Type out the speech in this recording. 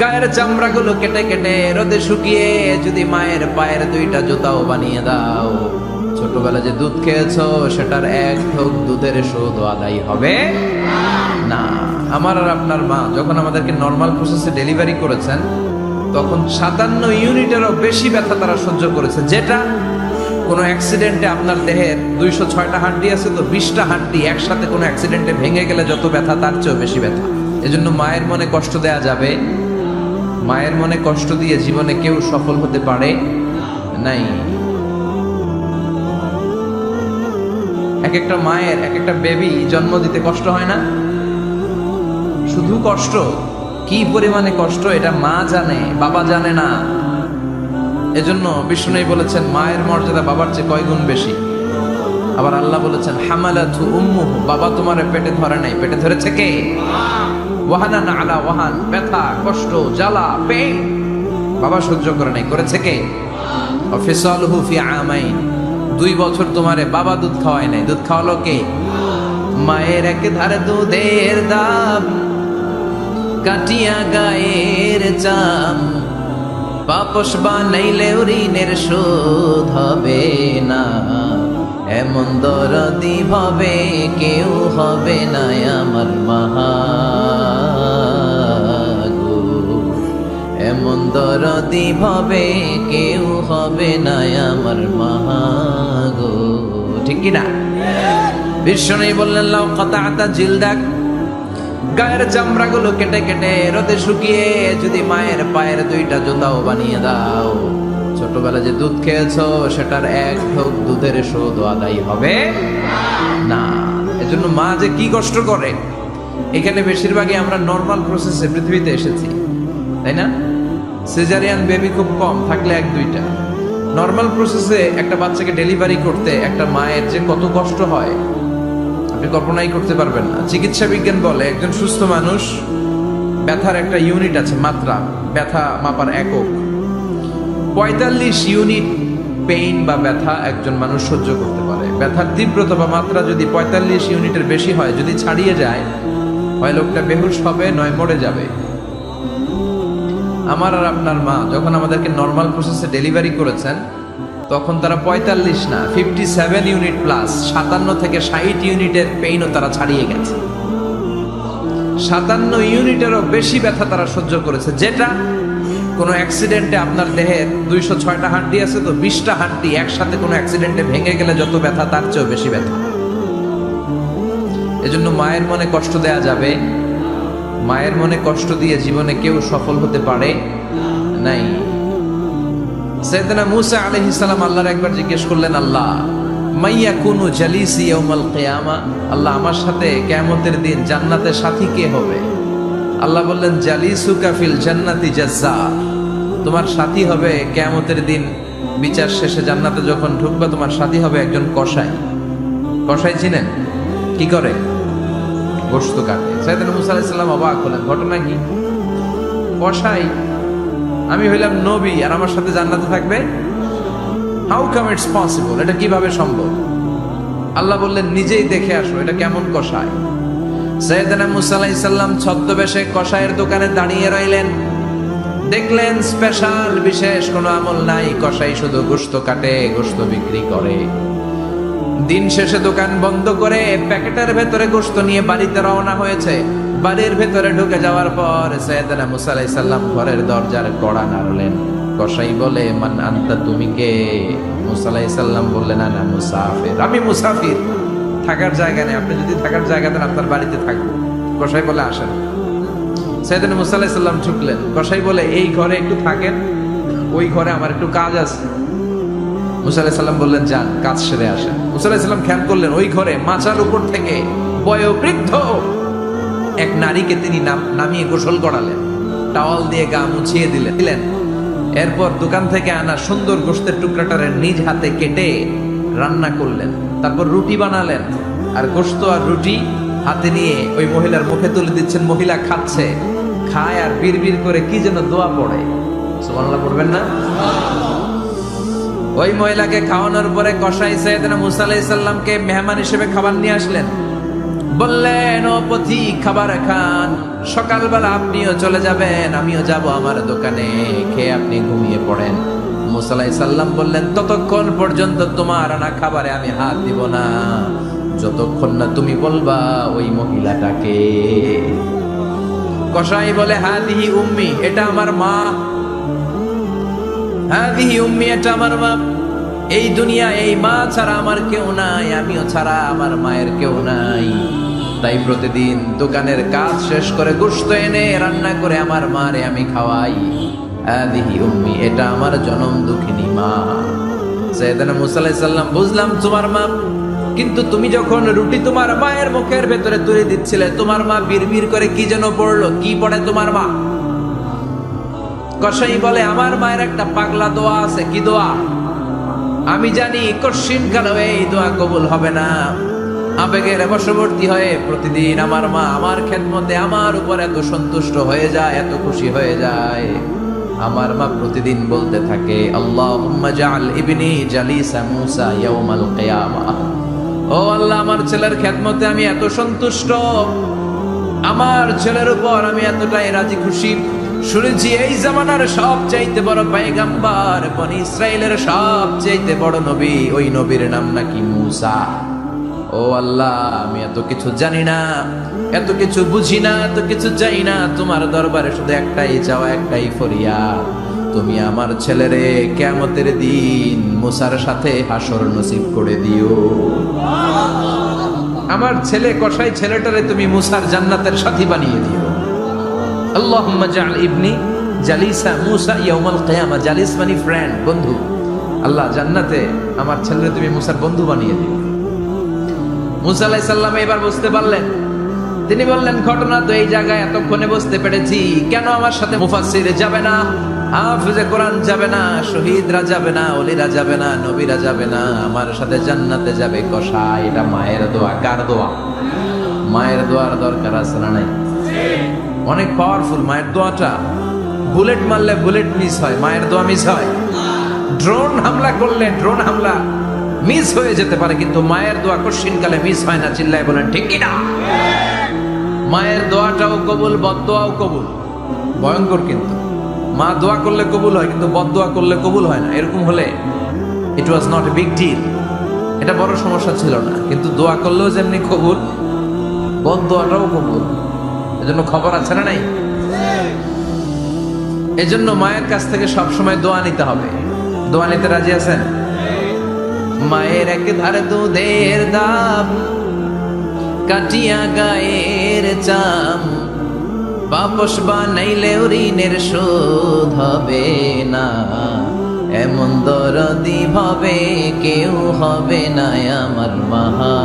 গায়ের চামড়াগুলো কেটে কেটে রোদে শুকিয়ে যদি মায়ের পায়ের দুইটা জুতাও বানিয়ে দাও। ছোটবেলা যে দুধ খেয়েছো, সেটার এক ঢোক দুধের শোধ আদায় হবে না। আমার আর আপনার মা যখন আমাদেরকে নর্মাল প্রসেসে ডেলিভারি করেছেন, তখন সাতান্ন ইউনিটেরও বেশি ব্যথা তারা সহ্য করেছে। যেটা কোনো অ্যাক্সিডেন্টে আপনার দেহের দুইশো ছয়টা হাড্ডি আছে তো বিশটা হাড্ডি একসাথে কোনো অ্যাক্সিডেন্টে ভেঙে গেলে যত ব্যথা, তার চেয়েও বেশি ব্যথা। এজন্য মায়ের মনে কষ্ট দেয়া যাবে মায়ের মনে কষ্ট দিয়ে জীবনে কেউ সফল হতে পারে নাই। এক একটা মায়ের, এক একটা বেবি জন্ম দিতে কষ্ট হয় না? শুধু কষ্ট? কি পরিমাণে কষ্ট এটা মা জানে, বাবা জানে না। এজন্য বিষ্ণু বলেছেন, মায়ের মর্যাদা বাবার চেয়ে কয় গুণ বেশি? আবার আল্লাহ বলেছেন হামালাথু উম্মুহু। বাবা তোমার পেটে ধরে নাই। পেটে ধরেছে কে? ওয়াহানা না আলা ওয়াহান, ব্যথা, কষ্ট, জ্বালা পেন বাবা সহ্য করে নাই। করেছে কে? অফিসালহু ফি আমাইন। দুই বছর তোমারে বাবা দুধ খাওয়ায় নাই। দুধ খাওয়ালো কে? মায়ের এক ধারে দুধের দাম, কাটিয়া গায়ের চাম। পাপস বানাইলে ঋণের শোধ হবে না। এমন দরদি ভাবে কেউ হবে না আমার মাহাগো এমন দরদি ভাবে কেউ হবে না আমার মাহাগো ঠিক কি না বিশ্ব নেই বললেন লাও কথা আতা জিলদাক। গায়ের চামড়াগুলো কেটে কেটে রোদে শুকিয়ে যদি মায়ের পায়ের দুইটা জুতাও বানিয়ে দাও। ছোটবেলা যে দুধ খেয়েছো, সেটার এক ঢোক দুধের শোধ আদায় হবে না। এজন্য মা যে কি কষ্ট করে, এখানে বেশিরভাগই আমরা নর্মাল প্রসেসে পৃথিবীতে এসেছি, তাই না? সিজারিয়ান বেবি খুব কম, থাকলে এক দুইটা। নর্মাল প্রসেসে একটা বাচ্চাকে ডেলিভারি করতে একটা মায়ের যে কত কষ্ট হয়, আপনি কল্পনাই করতে পারবেন না। চিকিৎসা বিজ্ঞান বলে একজন সুস্থ মানুষ ব্যথার একটা ইউনিট আছে, মাত্রা, ব্যথা মাপার একক। পঁয়তাল্লিশ ইউনিট পেইন বা ব্যথা একজন মানুষ সহ্য করতে পারে। ব্যথার তীব্রতা বা মাত্রা যদি পঁয়তাল্লিশ ইউনিটের বেশি হয়, যদি ছাড়িয়ে যায়, হয় লোকটা বেহুশ হবে, নয় মরে যাবে। আমার আর আপনার মা যখন আমাদেরকে নর্মাল প্রসেসে ডেলিভারি করেছেন, তখন তারা পঁয়তাল্লিশ না ফিফটি সেভেন ইউনিট প্লাস সাতান্ন থেকে ষাট ইউনিটের পেইনও তারা ছাড়িয়ে গেছে। সাতান্ন ইউনিটেরও বেশি ব্যথা তারা সহ্য করেছে, যেটা কোনো অ্যাক্সিডেন্টে আপনার দেহের দুইশো ছয়টা হাড্ডি আছে তো বিশটা হাড্ডি একসাথে কোনো অ্যাক্সিডেন্টে ভেঙে গেলে যত ব্যথা, তার চেয়েও বেশি ব্যথা। এজন্য মায়ের মনে কষ্ট দেয়া যাবে। মায়ের মনে কষ্ট দিয়ে জীবনে কেউ সফল হতে পারে নাই। সৈয়দনা মুসা আলাইহিস সালাম আল্লাহর একবার জিজ্ঞেস করলেন, আল্লাহ, মাইয়া কুনু জালিসি ইয়াউমাল কিয়ামা? আল্লাহ, আমার সাথে কিয়ামতের দিন জান্নাতের সাথী কে হবে? আল্লাহ বললেন, জালিসুকা ফিল জান্নাতি জাজ্জা। তোমার সাথী হবে কিয়ামতের দিন, বিচার শেষে জান্নাতে যখন ঢুকবে, তোমার সাথী হবে একজন কসাই। কসাই চিনেন? কি করে? গোস্ত কাটে। সাইদান মুসা আলাইহিস সালাম অবাক হলেন। ঘটনা কি? কসাই, আমি হইলাম নবী আর আমার সাথে জান্নাতে থাকবে? হাউ কাম ইটস পসিবল এটা কীভাবে সম্ভব? আল্লাহ বললেন, নিজেই দেখে আসো, এটা কেমন কষায় সৈয়দনা মুসা আলাইহিস সালাম ছদ্মবেশে কষায়ের দোকানে দাঁড়িয়ে রইলেন। দেখলেন স্পেশাল বিশেষ কোনো আমল নাই কষাই শুধু গোস্ত কাটে গোস্ত বিক্রি করে। দিন শেষে দোকান বন্ধ করে প্যাকেটের ভেতরে গোস্ত নিয়ে বাড়িতে রওনা হয়েছে। বাড়ির ভেতরে ঢুকে যাওয়ার পর সৈয়দনা মুসা সালাম ঘরের দরজার কড়া নাড়লেন। কসাই বলে, মান আনতা, তুমি কে? মুসা আলাইহিস সালাম বললেন না, মুসাফির। আমি মুসাফির। থাকার জায়গা নেই। আপনি যদি থাকার জায়গা দেন, আপনার বাড়িতে থাকব। কসাই বলে, আসেন। সৈয়দনা মুসা আলাইহিস ঢুকলেন। কসাই বলে, এই ঘরে একটু থাকেন, ওই ঘরে আমার একটু কাজ আছে। মুসা আলাইহিস বললেন, যান, কাজ সেরে আসেন। মুসা আলাইহিস খেয়াল করলেন, ওই ঘরে মাচার উপর থেকে বয়োবৃদ্ধ এক নারীকে তিনি নামিয়ে গোসল করালেন। টাওয়াল দিয়ে গা মুছিয়ে দিলেন। দিলেন। এরপর দোকান থেকে আনা সুন্দর গোস্তের টুকরাটারে নিজ হাতে কেটে রান্না করলেন। তারপর রুটি বানালেন। আর গোস্ত আর রুটি হাতে নিয়ে ওই মহিলার মুখে তুলে দিচ্ছেন, মহিলা খাচ্ছে। খায় আর বিড় করে কি যেন দোয়া পড়ে। সুবহানাল্লাহ পড়বেন না? ওই মহিলাকে খাওয়ানোর পরে কসাই সৈয়দনা মুসা আলাইহিস সালামকে মেহমান হিসেবে খাবার নিয়ে আসলেন। বললেন, ও পথি, খাবার খান। সকালবেলা আপনিও চলে যাবেন, আমিও যাব আমার দোকানে। খেয়ে আপনি ঘুমিয়ে পড়েন। মুসালাই সাল্লাম বললেন, ততক্ষণ পর্যন্ত তোমার আনা খাবারে আমি হাত দিব না। যতক্ষণ না তুমি বলবা, ওই মহিলাটাকে কসাই বলে, হাদিহি উম্মি, এটা আমার মা। হাদিহি উম্মি, এটা আমার মা। এই দুনিয়া, এই মা ছাড়া আমার কেউ নাই, আমিও ছাড়া আমার মায়ের কেউ নাই। তাই প্রতিদিন দোকানের কাজ শেষ করে গোস্ত এনে রান্না করে আমার মারে আমি খাওয়াই। আদিহি উম্মি, এটা আমার জনম দুঃখিনী মা। সৈয়দানা মুসা আলাইহিস সাল্লাম বুঝলাম তোমার মা। কিন্তু তুমি যখন রুটি তোমার মায়ের মুখের ভেতরে তুলে দিচ্ছিলে, তোমার মা বিড়বিড় করে কি যেন পড়ল কি পড়ে তোমার মা? কসাই বলে, আমার মায়ের একটা পাগলা দোয়া আছে, কি দোয়া? আমি জানি কশিন কালো এই দোয়া কবুল হবে না। আবেগের বশবর্তী হয়ে প্রতিদিন আমার মা আমার খেদমতে আমার উপর এত সন্তুষ্ট হয়ে যায়, এত খুশি হয়ে যায়। আমার মা প্রতিদিন বলতে থাকে আল্লাহ জাআল ইবনি জালিসা মূসা ইয়াউমাল ও আল্লাহ, আমার ছেলের খেদমতে আমি এত সন্তুষ্ট। আমার ছেলের উপর আমি এতটাই রাজি খুশি। শুনেছি এই জামানার সব চাইতে বড় পায়গাম্বার বনি ইসরায়েলের সব চাইতে বড় নবী, ওই নবীর নাম নাকি মুসা। ও আল্লাহ, আমি এত কিছু জানি না, এত কিছু বুঝি না, এত কিছু চাই না। তোমার দরবারে শুধু একটাই চাওয়া, একটাই ফরিয়া তুমি আমার ছেলেরে কেমতের দিন মুসার সাথে হাসর নসিব করে দিও। আমার ছেলে কষাই ছেলেটারে তুমি মুসার জান্নাতের সাথী বানিয়ে দিও। ইবনি জালিসা জালিস মানে ফ্রেন্ড বন্ধু। আল্লাহ জান্নাতে আমার তুমি মুসার বন্ধু বানিয়ে দিও। মুসা এবার বুঝতে তিনি বললেন, ঘটনা তো এই জায়গায় এতক্ষণে বুঝতে পেরেছি। কেন আমার সাথে মুফাসসিরে যাবে না? হাফিজে কোরআন যাবে না, শহীদরা যাবে না, অলিরা যাবে না, নবীরা যাবে না, আমার সাথে জান্নাতে যাবে কষা এটা মায়ের দোয়া, কার দোয়া? মায়ের দোয়ার দরকার আছে না নাই? অনেক পাওয়ারফুল মায়ের দোয়াটা। বুলেট মারলে বুলেট মিস হয়, মায়ের দোয়া মিস হয়। ড্রোন হামলা করলে ড্রোন হামলা মিস হয়ে যেতে পারে, কিন্তু মায়ের দোয়া কশিনকালে মিস হয় না, চিল্লায় বলেন, ঠিক না? মায়ের দোয়াটাও কবুল বদোয়াও কবুল। ভয়ঙ্কর কিন্তু। মা দোয়া করলে কবুল হয়, কিন্তু বদ দোয়া করলে কবুল হয় না। এরকম হলে it was not a big deal এটা বড় সমস্যা ছিল না, কিন্তু দোয়া করলেও যেমনি কবুল, বদ দোয়াটাও কবুল। এজন্য খবর আছে না নাই? এজন্য মায়ের কাছ থেকে সব সময় দোয়া নিতে হবে। দোয়া নিতে রাজি আছেন? মায়ের এক ধারে দুধের দাম, কাটিয়া গায়ের চাম। বাপস বানাইলেও ঋণের শোধ হবে না। এমন দরদি ভাবে কেউ হবে না আমার মাহা